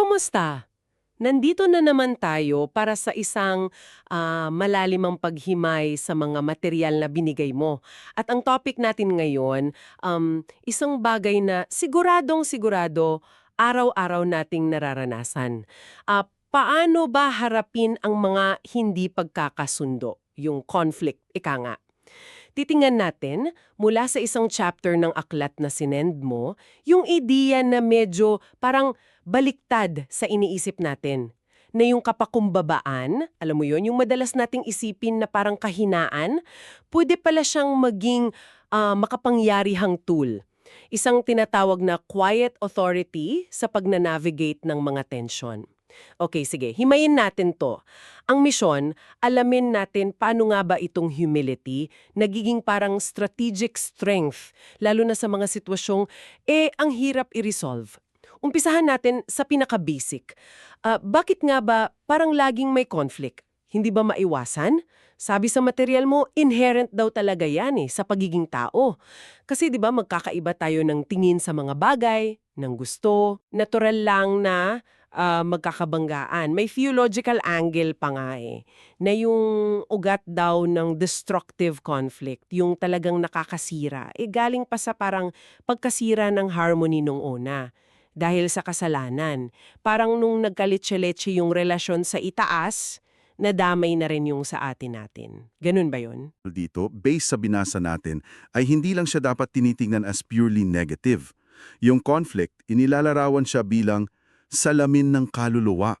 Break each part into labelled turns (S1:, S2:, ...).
S1: Kumusta? Nandito na naman tayo para sa isang ah, malalimang paghimay sa mga material na binigay mo. At ang topic natin ngayon, um, isang bagay na siguradong sigurado araw-araw nating nararanasan. Ah, paano ba harapin ang mga hindi pagkakasundo, yung conflict, ika nga? Titingnan natin, mula sa isang chapter ng aklat na sinend mo, yung ideya na medyo parang baliktad sa iniisip natin. Na yung kapakumbabaan, alam mo yon yung madalas nating isipin na parang kahinaan, pwede pala siyang maging ah, makapangyarihang tool. Isang tinatawag na quiet authority sa pagnanavigate ng mga tensyon. Okay, sige. Himayin natin to. Ang misyon, alamin natin paano nga ba itong humility nagiging parang strategic strength, lalo na sa mga sitwasyong, eh, ang hirap i-resolve. Umpisahan natin sa pinaka-basic. Ah, bakit nga ba parang laging may conflict? Hindi ba maiwasan? Sabi sa material mo, inherent daw talaga yan eh, sa pagiging tao. Kasi di ba magkakaiba tayo ng tingin sa mga bagay, ng gusto, natural lang na ah, magkakabanggaan. May theological angle pa nga eh, na yung ugat daw ng destructive conflict, yung talagang nakakasira, eh galing pa sa parang pagkasira ng harmony nung una. Dahil sa kasalanan. Parang nung nagkalitsye-letse yung relasyon sa itaas, nadamay na rin yung sa atin natin. Ganun ba yun?
S2: dito, based sa binasa natin, ay hindi lang siya dapat tinitingnan as purely negative. Yung conflict, inilalarawan siya bilang salamin ng kaluluwa.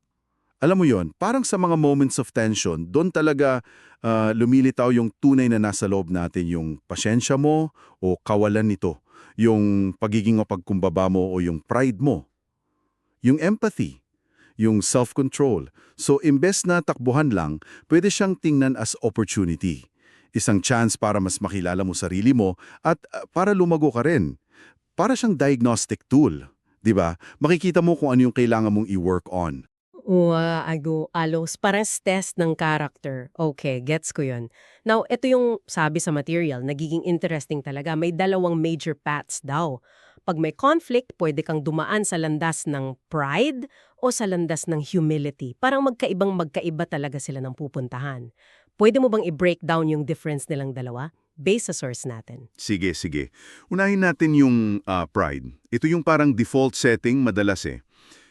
S2: Alam mo yon, parang sa mga moments of tension, doon talaga ah, lumilitaw yung tunay na nasa loob natin, yung pasyensya mo o kawalan nito, yung pagiging mapagkumbaba mo o yung pride mo, yung empathy, yung self-control. So, imbes na takbuhan lang, pwede siyang tingnan as opportunity. Isang chance para mas makilala mo sarili mo at uh, para lumago ka rin. Para siyang diagnostic tool. 'di ba? Makikita mo kung ano yung kailangan mong i-work on.
S1: Wow, ago, alos, parang test ng character. Okay, gets ko yun. Now, ito yung sabi sa material, nagiging interesting talaga. May dalawang major paths daw. Pag may conflict, pwede kang dumaan sa landas ng pride o sa landas ng humility. Parang magkaibang magkaiba talaga sila ng pupuntahan. Pwede mo bang i-break down yung difference nilang dalawa? Based sa source natin.
S2: Sige, sige. Unahin natin yung ah, pride. Ito yung parang default setting madalas eh.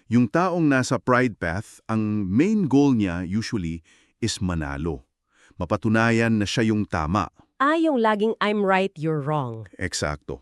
S2: Yung taong nasa pride path, ang main goal niya usually is manalo. Mapatunayan na siya yung tama.
S1: Ah, yung laging I'm right, you're wrong.
S2: Eksakto.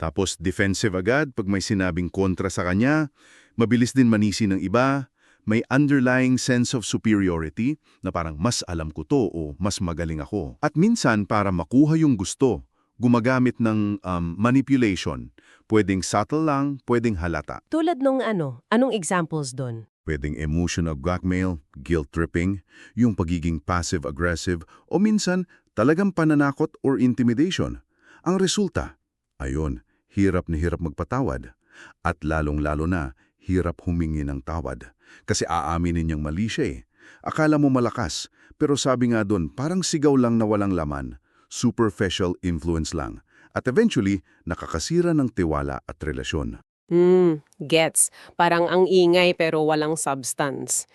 S2: Tapos defensive agad pag may sinabing kontra sa kanya, mabilis din manisi ng iba, may underlying sense of superiority na parang mas alam ko to o mas magaling ako. At minsan para makuha yung gusto, gumagamit ng um, manipulation. Pwedeng subtle lang, pwedeng halata.
S1: Tulad nung ano, anong examples doon?
S2: Pwedeng emotional blackmail, guilt-tripping, yung pagiging passive-aggressive o minsan talagang pananakot or intimidation. Ang resulta, ayon, hirap na hirap magpatawad. At lalong-lalo na, hirap humingi ng tawad. Kasi aaminin niyang mali siya eh. Akala mo malakas, pero sabi nga doon, parang sigaw lang na walang laman. Superficial influence lang. At eventually, nakakasira ng tiwala at relasyon.
S1: Hmm, gets. Parang ang ingay pero walang substance.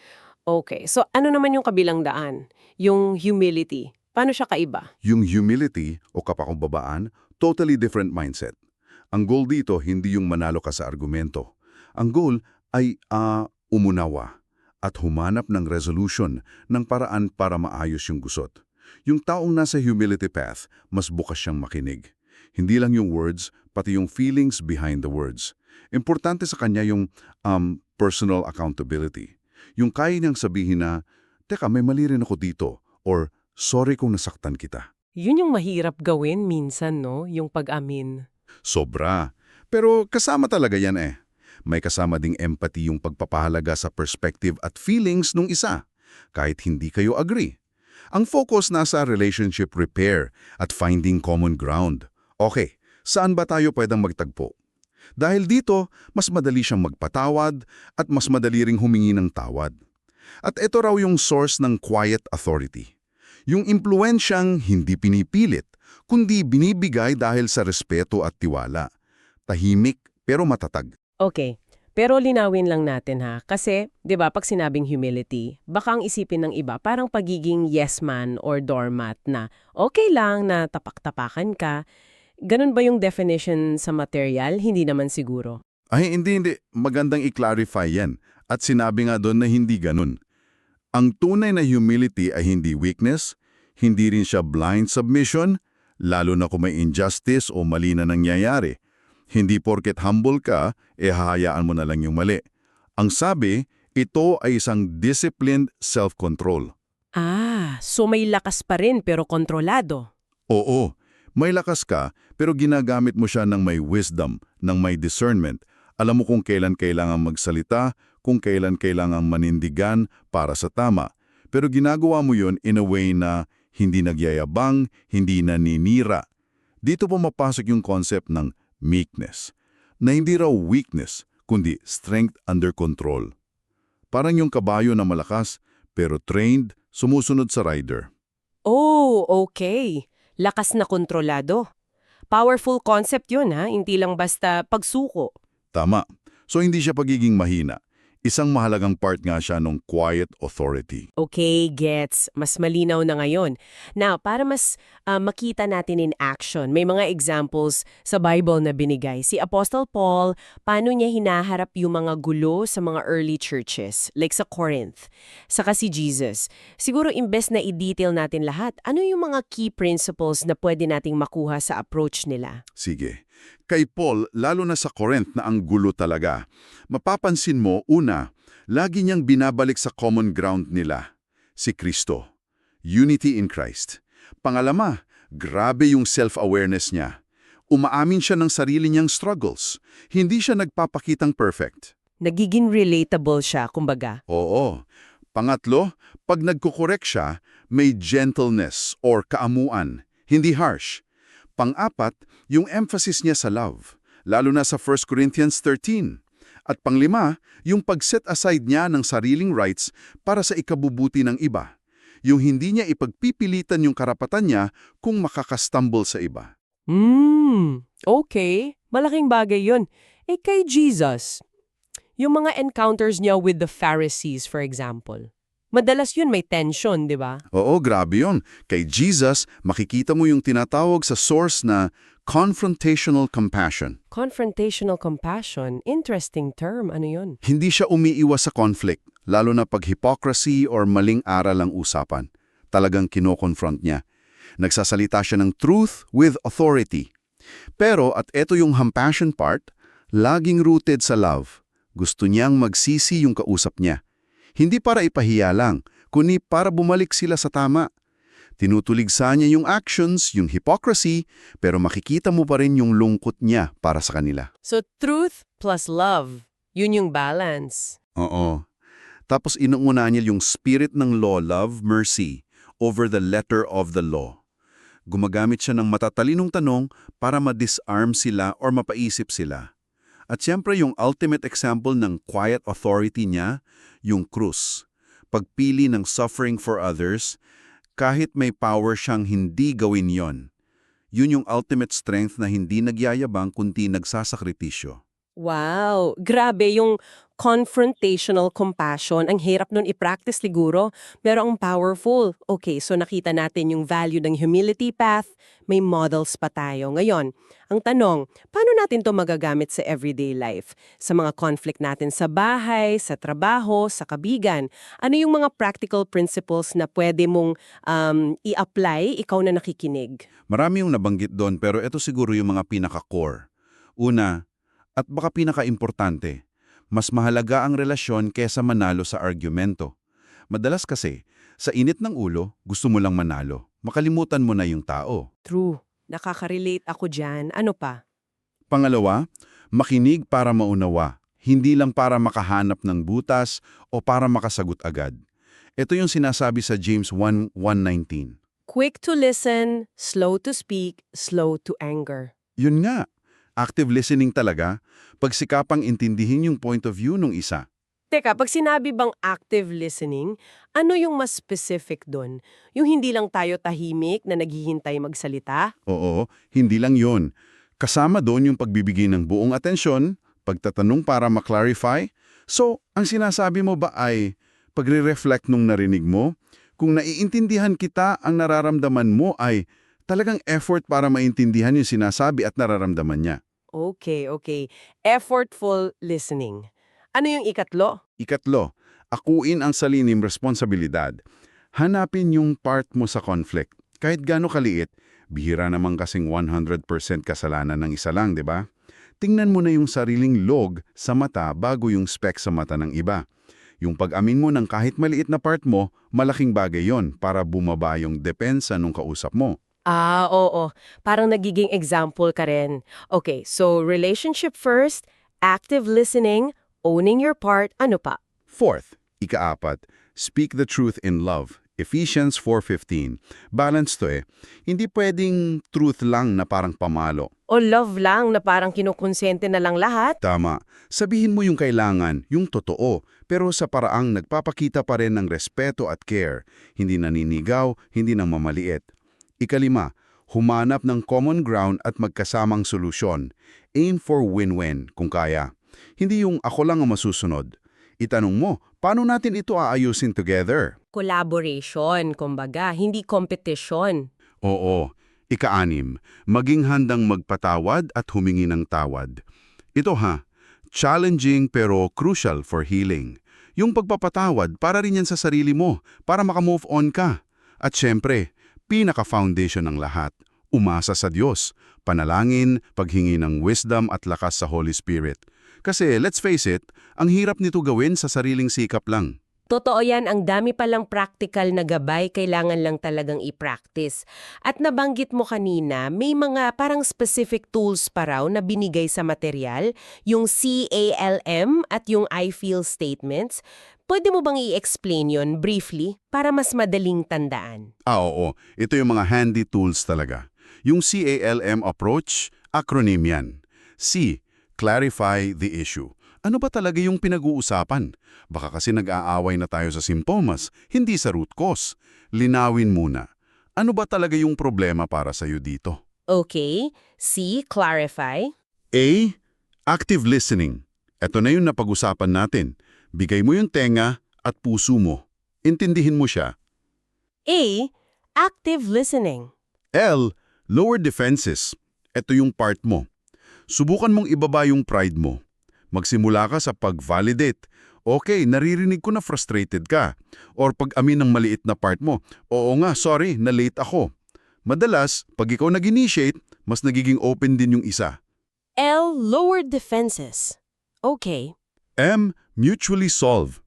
S1: Okay, so ano naman yung kabilang daan? Yung humility. Paano siya kaiba?
S2: Yung humility o kapakumbabaan, totally different mindset. Ang goal dito, hindi yung manalo ka sa argumento. Ang goal ay ah, umunawa at humanap ng resolution ng paraan para maayos yung gusot. Yung taong nasa humility path, mas bukas siyang makinig. Hindi lang yung words, pati yung feelings behind the words. Importante sa kanya yung um, personal accountability. Yung kaya niyang sabihin na, Teka, may mali rin ako dito, or sorry kung nasaktan kita.
S1: Yun yung mahirap gawin minsan, no? Yung pag-amin.
S2: Sobra. Pero kasama talaga yan eh. May kasama ding empathy yung pagpapahalaga sa perspective at feelings nung isa, kahit hindi kayo agree. Ang focus nasa relationship repair at finding common ground. Okay, saan ba tayo pwedeng magtagpo? Dahil dito, mas madali siyang magpatawad at mas madali ring humingi ng tawad. At ito raw yung source ng quiet authority. Yung impluensyang hindi pinipilit, kundi binibigay dahil sa respeto at tiwala. Tahimik pero matatag.
S1: Okay, Pero linawin lang natin ha, kasi 'di ba pag sinabing humility, baka ang isipin ng iba parang pagiging yes man or doormat na okay lang na tapak-tapakan ka. Ganun ba yung definition sa material? Hindi naman siguro.
S2: Ay, hindi, hindi. Magandang i-clarify yan. At sinabi nga doon na hindi ganun. Ang tunay na humility ay hindi weakness, hindi rin siya blind submission, lalo na kung may injustice o mali na nangyayari. Hindi porket humble ka, eh hahayaan mo na lang yung mali. Ang sabi, ito ay isang disciplined self-control.
S1: Ah, so may lakas pa rin pero kontrolado.
S2: Oo, may lakas ka, pero ginagamit mo siya ng may wisdom, ng may discernment. Alam mo kung kailan kailangan magsalita, kung kailan kailangan manindigan para sa tama. Pero ginagawa mo yun in a way na hindi nagyayabang, hindi naninira. Dito pumapasok yung concept ng meekness, na hindi raw weakness, kundi strength under control. Parang yung kabayo na malakas, pero trained, sumusunod sa rider.
S1: Oh, okay. Lakas na kontrolado. Powerful concept yun ha, hindi lang basta pagsuko.
S2: Tama. So hindi siya pagiging mahina. Isang mahalagang part nga siya ng quiet authority.
S1: Okay, gets. Mas malinaw na ngayon. Now, para mas ah, makita natin in action, may mga examples sa Bible na binigay. Si Apostle Paul, paano niya hinaharap yung mga gulo sa mga early churches, like sa Corinth. Saka si Jesus. Siguro imbes na i-detail natin lahat, ano yung mga key principles na pwede nating makuha sa approach nila?
S2: Sige. Kay Paul, lalo na sa Corinth na ang gulo talaga, mapapansin mo, una, lagi niyang binabalik sa common ground nila, si Kristo. Unity in Christ. Pangalama, grabe yung self-awareness niya. Umaamin siya ng sarili niyang struggles. Hindi siya nagpapakitang perfect.
S1: Nagiging relatable siya, kumbaga.
S2: Oo. Pangatlo, pag nagkukorek siya, may gentleness or kaamuan, hindi harsh. Pang-apat, yung emphasis niya sa love, lalo na sa 1 Corinthians 13. At panglima, yung pag-set aside niya ng sariling rights para sa ikabubuti ng iba. Yung hindi niya ipagpipilitan yung karapatan niya kung makakastumble sa iba.
S1: Hmm, okay. Malaking bagay yun. Eh kay Jesus, yung mga encounters niya with the Pharisees, for example, madalas yun may tension, di ba?
S2: Oo, grabe yun. Kay Jesus, makikita mo yung tinatawag sa source na confrontational compassion.
S1: Confrontational compassion, interesting term. Ano yun?
S2: Hindi siya umiiwas sa conflict, lalo na pag hypocrisy or maling aral ang usapan. Talagang kino-confront niya. Nagsasalita siya ng truth with authority. Pero at eto yung compassion part, laging rooted sa love. Gusto niyang magsisi yung kausap niya. Hindi para ipahiya lang, kundi para bumalik sila sa tama. Tinutuligsa niya yung actions, yung hypocrisy, pero makikita mo pa rin yung lungkot niya para sa kanila.
S1: So, truth plus love. Yun yung balance.
S2: Oo. Tapos inuuna niya yung spirit ng law, love, mercy, over the letter of the law. Gumagamit siya ng matatalinong tanong para ma-disarm sila or mapaisip sila. At siyempre yung ultimate example ng quiet authority niya, yung krus. Pagpili ng suffering for others, kahit may power siyang hindi gawin yon. Yun yung ultimate strength na hindi nagyayabang kundi nagsasakripisyo.
S1: Wow, grabe yung confrontational compassion. Ang hirap nun i-practice siguro, pero ang powerful. Okay, so nakita natin yung value ng humility path, may models pa tayo. Ngayon, ang tanong, paano natin to magagamit sa everyday life? Sa mga conflict natin sa bahay, sa trabaho, sa kabigan? Ano yung mga practical principles na pwede mong um, i-apply, ikaw na nakikinig?
S2: Marami yung nabanggit doon pero ito siguro yung mga pinaka-core. Una, at baka pinaka-importante, mas mahalaga ang relasyon kesa manalo sa argumento. Madalas kasi, sa init ng ulo, gusto mo lang manalo. Makalimutan mo na yung tao.
S1: True. Nakaka-relate ako dyan. Ano pa?
S2: Pangalawa, makinig para maunawa, hindi lang para makahanap ng butas o para makasagot agad. Ito yung sinasabi sa James 1.1.19.
S1: Quick to listen, slow to speak, slow to anger.
S2: Yun nga, active listening talaga, pagsikapang intindihin yung point of view ng isa.
S1: Teka, pag sinabi bang active listening, ano yung mas specific doon? Yung hindi lang tayo tahimik na naghihintay magsalita?
S2: Oo, hindi lang yon. Kasama doon yung pagbibigay ng buong atensyon, Pagtatanong para ma-clarify? So, ang sinasabi mo ba ay pagre-reflect nung narinig mo? Kung naiintindihan kita, ang nararamdaman mo ay talagang effort para maintindihan yung sinasabi at nararamdaman niya.
S1: Okay, okay. Effortful listening. Ano yung ikatlo?
S2: Ikatlo, akuin ang salinim responsibilidad. Hanapin yung part mo sa conflict. Kahit gaano kaliit, bihira naman kasing 100% kasalanan ng isa lang, di ba? Tingnan mo na yung sariling log sa mata bago yung speck sa mata ng iba. Yung pag-amin mo ng kahit maliit na part mo, malaking bagay yon para bumaba yung depensa nung kausap mo.
S1: Ah, oo. Parang nagiging example ka rin. Okay, so relationship first, active listening, owning your part, ano pa?
S2: Fourth, ikaapat, speak the truth in love. Ephesians 4.15. Balance to eh. Hindi pwedeng truth lang na parang pamalo.
S1: O love lang na parang kinukonsente na lang lahat?
S2: Tama. Sabihin mo yung kailangan, yung totoo, pero sa paraang nagpapakita pa rin ng respeto at care. Hindi naninigaw, hindi nang mamaliit. Ikalima, humanap ng common ground at magkasamang solusyon. Aim for win-win kung kaya. Hindi yung ako lang ang masusunod. Itanong mo, paano natin ito aayusin together?
S1: Collaboration, kumbaga, hindi competition.
S2: Oo. Ikaanim, maging handang magpatawad at humingi ng tawad. Ito ha, challenging pero crucial for healing. Yung pagpapatawad para rin yan sa sarili mo, para makamove on ka. At syempre, pinaka-foundation ng lahat, umasa sa Diyos, panalangin, paghingi ng wisdom at lakas sa Holy Spirit. Kasi let's face it, ang hirap nito gawin sa sariling sikap lang.
S1: Totoo yan, ang dami palang practical na gabay kailangan lang talagang i-practice. At nabanggit mo kanina, may mga parang specific tools pa raw na binigay sa material, yung CALM at yung I feel statements. Pwede mo bang i-explain yon briefly para mas madaling tandaan?
S2: Ah, oo. Ito yung mga handy tools talaga. Yung CALM approach, acronym yan. C. Clarify the issue. Ano ba talaga yung pinag-uusapan? Baka kasi nag-aaway na tayo sa simptomas, hindi sa root cause. Linawin muna. Ano ba talaga yung problema para sa'yo dito?
S1: Okay, C. Clarify.
S2: A. Active listening. Ito na yung napag-usapan natin. Bigay mo yung tenga at puso mo. Intindihin mo siya.
S1: A. Active listening.
S2: L. Lower defenses. Ito yung part mo. Subukan mong ibaba yung pride mo. Magsimula ka sa pag-validate. Okay, naririnig ko na frustrated ka. Or pag-amin ng maliit na part mo. Oo nga, sorry, na-late ako. Madalas, pag ikaw nag-initiate, mas nagiging open din yung isa.
S1: L. Lower defenses. Okay.
S2: M. Mutually solve.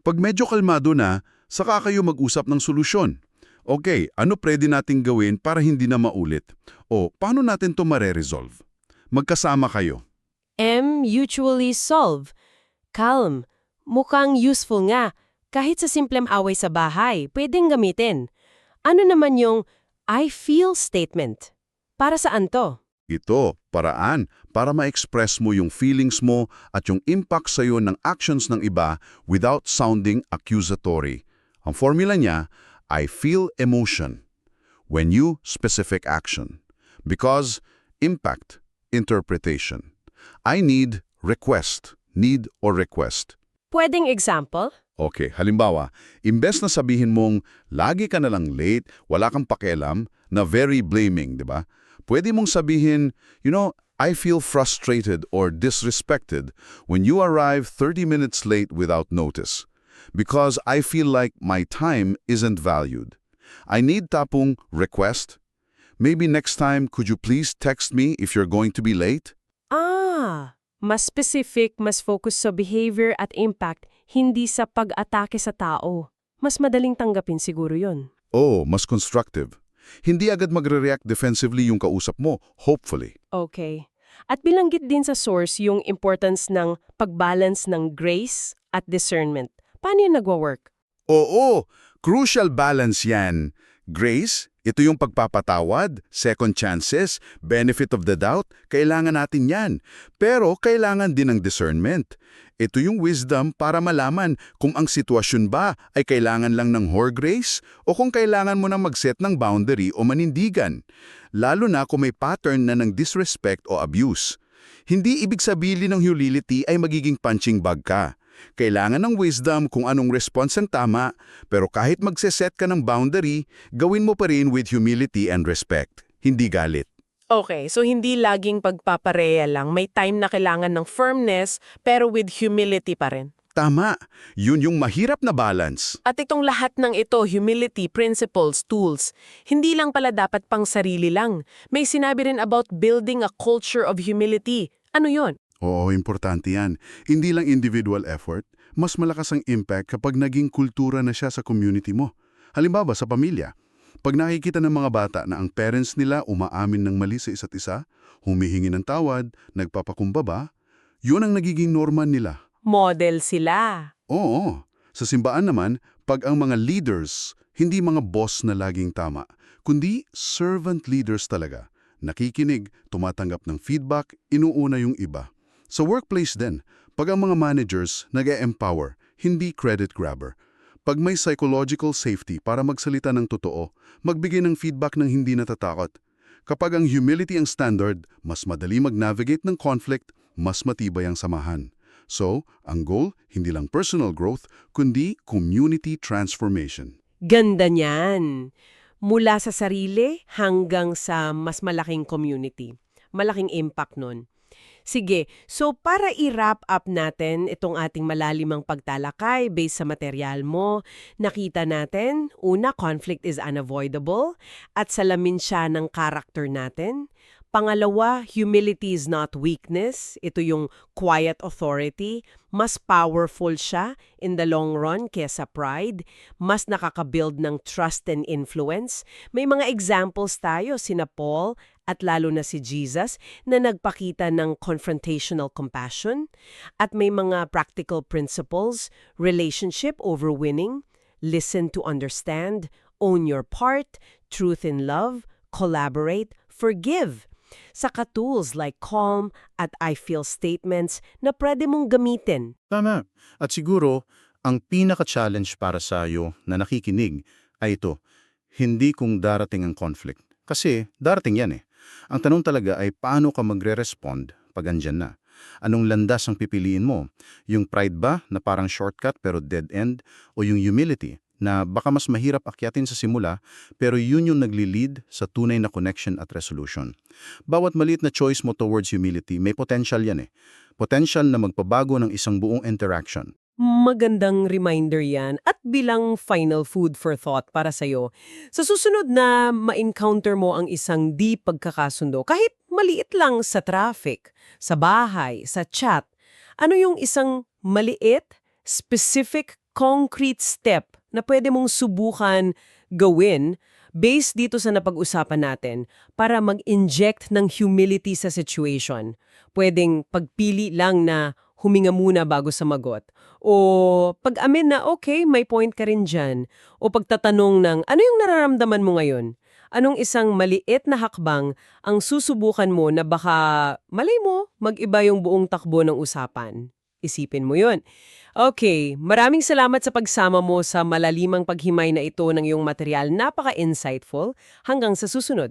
S2: Pag medyo kalmado na, saka kayo mag-usap ng solusyon. Okay, ano pwede nating gawin para hindi na maulit? O paano natin to mare-resolve? Magkasama kayo.
S1: M. Mutually solve. Calm. Mukhang useful nga. Kahit sa simpleng away sa bahay, pwedeng gamitin. Ano naman yung I feel statement? Para saan to?
S2: Ito, paraan para ma-express mo yung feelings mo at yung impact sa'yo ng actions ng iba without sounding accusatory. Ang formula niya, I feel emotion. When you, specific action. Because, impact, interpretation. I need, request. Need or request.
S1: Pwedeng example?
S2: Okay, halimbawa, imbes na sabihin mong lagi ka na lang late, wala kang pakialam, na very blaming, di ba? Pwede mong sabihin, you know, I feel frustrated or disrespected when you arrive 30 minutes late without notice because I feel like my time isn't valued. I need tapong request. Maybe next time could you please text me if you're going to be late?
S1: Ah, mas specific, mas focus sa behavior at impact, hindi sa pag-atake sa tao. Mas madaling tanggapin siguro yon.
S2: Oh, mas constructive. Hindi agad magre-react defensively yung kausap mo, hopefully.
S1: Okay. At bilanggit din sa source yung importance ng pagbalance ng grace at discernment. Paano yun nagwa-work?
S2: Oo, crucial balance yan. Grace, ito yung pagpapatawad, second chances, benefit of the doubt, kailangan natin yan. Pero kailangan din ng discernment. Ito yung wisdom para malaman kung ang sitwasyon ba ay kailangan lang ng whore grace o kung kailangan mo nang mag-set ng boundary o manindigan. Lalo na kung may pattern na ng disrespect o abuse. Hindi ibig sabihin ng humility ay magiging punching bag ka. Kailangan ng wisdom kung anong response ang tama, pero kahit magseset ka ng boundary, gawin mo pa rin with humility and respect, hindi galit.
S3: Okay, so hindi laging pagpapareha lang. May time na kailangan ng firmness, pero with humility pa rin.
S2: Tama, yun yung mahirap na balance.
S3: At itong lahat ng ito, humility, principles, tools, hindi lang pala dapat pang sarili lang. May sinabi rin about building a culture of humility. Ano yon?
S2: Oo, importante yan. Hindi lang individual effort, mas malakas ang impact kapag naging kultura na siya sa community mo. Halimbawa sa pamilya, pag nakikita ng mga bata na ang parents nila umaamin ng mali sa isa't isa, humihingi ng tawad, nagpapakumbaba, yun ang nagiging norma nila.
S3: Model sila.
S2: Oo, sa simbaan naman, pag ang mga leaders, hindi mga boss na laging tama, kundi servant leaders talaga. Nakikinig, tumatanggap ng feedback, inuuna yung iba. Sa workplace din, pag ang mga managers nag-e-empower, hindi credit grabber. Pag may psychological safety para magsalita ng totoo, magbigay ng feedback ng hindi natatakot. Kapag ang humility ang standard, mas madali mag-navigate ng conflict, mas matibay ang samahan. So, ang goal, hindi lang personal growth, kundi community transformation.
S1: Ganda niyan. Mula sa sarili hanggang sa mas malaking community. Malaking impact nun. Sige, so para i-wrap up natin itong ating malalimang pagtalakay based sa material mo, nakita natin, una, conflict is unavoidable at salamin siya ng character natin. Pangalawa, humility is not weakness. Ito yung quiet authority. Mas powerful siya in the long run kesa pride. Mas nakakabuild ng trust and influence. May mga examples tayo, sina Paul at lalo na si Jesus, na nagpakita ng confrontational compassion. At may mga practical principles, relationship over winning, listen to understand, own your part, truth in love, collaborate, forgive. Saka tools like calm at I feel statements na pwede mong gamitin.
S4: Tama. At siguro, ang pinaka-challenge para sa iyo na nakikinig ay ito, hindi kung darating ang conflict. Kasi darating yan eh. Ang tanong talaga ay paano ka magre-respond pag andyan na. Anong landas ang pipiliin mo? Yung pride ba na parang shortcut pero dead end? O yung humility na baka mas mahirap akyatin sa simula pero yun yung nagli-lead sa tunay na connection at resolution. Bawat maliit na choice mo towards humility, may potential yan eh. Potential na magpabago ng isang buong interaction.
S1: Magandang reminder yan at bilang final food for thought para sa'yo. Sa susunod na ma-encounter mo ang isang di pagkakasundo, kahit maliit lang sa traffic, sa bahay, sa chat, ano yung isang maliit, specific, concrete step na pwede mong subukan gawin based dito sa napag-usapan natin para mag-inject ng humility sa situation. Pwedeng pagpili lang na huminga muna bago samagot. O pag-amin na okay, may point ka rin dyan. O pagtatanong ng ano yung nararamdaman mo ngayon? Anong isang maliit na hakbang ang susubukan mo na baka, malay mo, mag-iba yung buong takbo ng usapan? Isipin mo yun. Okay, maraming salamat sa pagsama mo sa malalimang paghimay na ito ng iyong material. Napaka-insightful. Hanggang sa susunod.